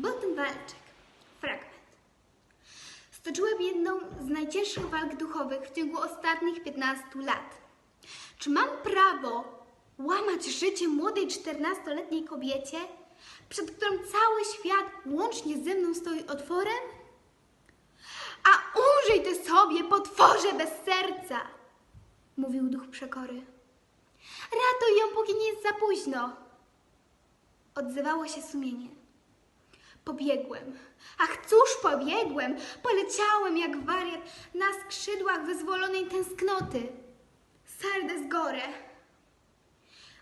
Botenwalczyk. Fragment. Stoczyłem jedną z najcięższych walk duchowych w ciągu ostatnich 15 lat. Czy mam prawo łamać życie młodej 14-letniej kobiecie, przed którą cały świat łącznie ze mną stoi otworem? A umrzyj ty sobie, potworze bez serca! Mówił duch przekory. Ratuj ją, póki nie jest za późno. Odzywało się sumienie. Pobiegłem. Ach, cóż pobiegłem? Poleciałem jak wariat na skrzydłach wyzwolonej tęsknoty. Sardes gore.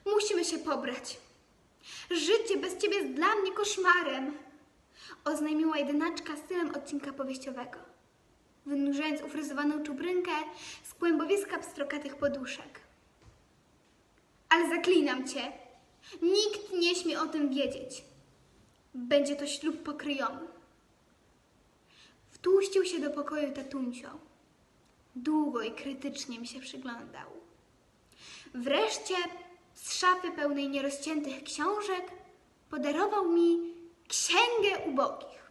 Musimy się pobrać. Życie bez ciebie jest dla mnie koszmarem. Oznajmiła jedynaczka stylem odcinka powieściowego. Wynurzając ufryzowaną czubrynkę z kłębowiska pstrokatych poduszek. Ale zaklinam cię. Nikt nie śmie o tym wiedzieć. Będzie to ślub pokryjomy. Wtłuścił się do pokoju tatuncio. Długo i krytycznie mi się przyglądał. Wreszcie z szafy pełnej nierozciętych książek podarował mi księgę ubogich.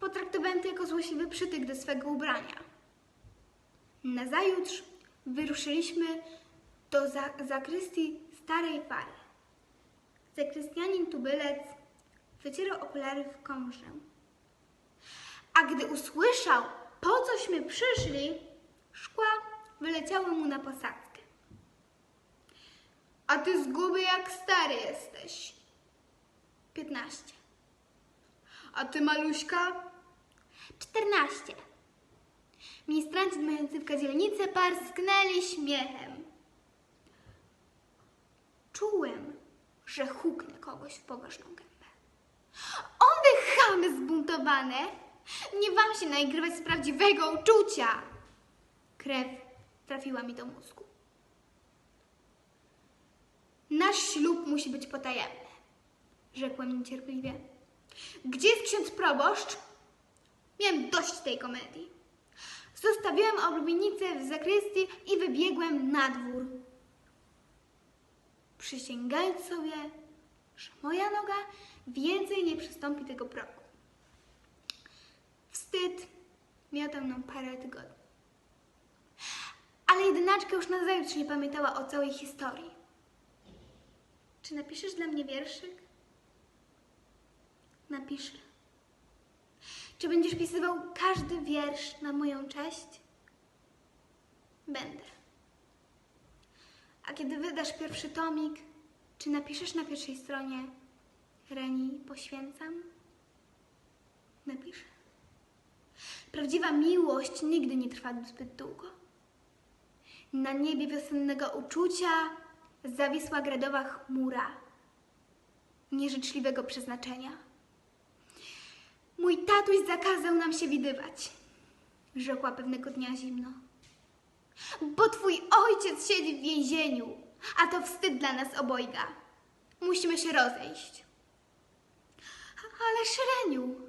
Potraktowałem to jako złośliwy przytyk do swego ubrania. Nazajutrz wyruszyliśmy do za zakrystii starej fary. Zakrystianin tubylec wycierał okulary w komrze. A gdy usłyszał, po cośmy przyszli, szkła wyleciały mu na posadzkę. A ty zguby jak stary jesteś. Piętnaście. A ty maluśka? Czternaście. Ministranci mający w kadzielnicę parsknęli śmiechem. Czułem, że huknę kogoś w poważną gębę. One chamy zbuntowane! Nie wam się naigrywać z prawdziwego uczucia! Krew trafiła mi do mózgu. Nasz ślub musi być potajemny, rzekłem niecierpliwie. Gdzie jest ksiądz proboszcz? Miałem dość tej komedii. Zostawiłem oblubienicę w zakrystii i wybiegłem na dwór. Przysięgając sobie, moja noga więcej nie przystąpi tego progu. Wstyd miotał nam parę tygodni. Ale jedynaczka już nazajutrz nie pamiętała o całej historii. Czy napiszesz dla mnie wierszyk? Napiszę. Czy będziesz pisywał każdy wiersz na moją cześć? Będę. A kiedy wydasz pierwszy tomik, czy napiszesz na pierwszej stronie Reni poświęcam? Napiszę. Prawdziwa miłość nigdy nie trwa zbyt długo. Na niebie wiosennego uczucia zawisła gradowa chmura nieżyczliwego przeznaczenia. Mój tatuś zakazał nam się widywać, rzekła pewnego dnia zimno. Bo twój ojciec siedzi w więzieniu, a to wstyd dla nas obojga. Musimy się rozejść. Ale Szreniu,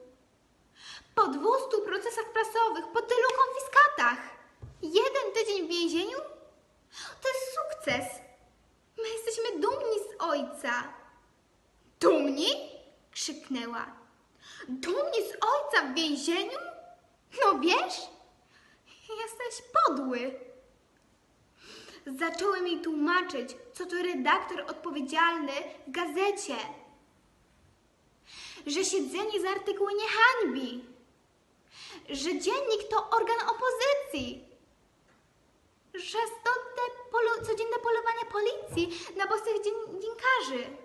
po 200 procesach prasowych, po tylu konfiskatach, jeden tydzień w więzieniu? To jest sukces. My jesteśmy dumni z ojca. Dumni? krzyknęła. Dumni z ojca w więzieniu? No wiesz, jesteś podły. Zacząłem jej tłumaczyć, co to redaktor odpowiedzialny w gazecie. Że siedzenie z artykułu nie hańbi. Że dziennik to organ opozycji. Że stąd te polu- codzienne polowania policji na bosych dzien- dziennikarzy.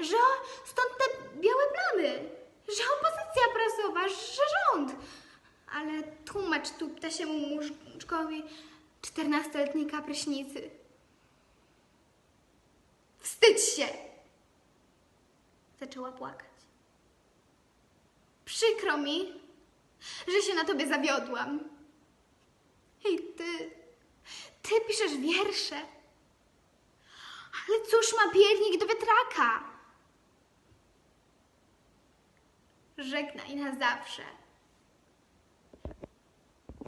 Że stąd te białe plamy. Że opozycja prasowa, że rząd. Ale tłumacz tu ptasiemu muszczkowi czternastoletniej kapryśnicy. Wstydź się! Zaczęła płakać. Przykro mi, że się na tobie zawiodłam. I ty, ty piszesz wiersze. Ale cóż ma piernik do wiatraka? Żegnaj na zawsze.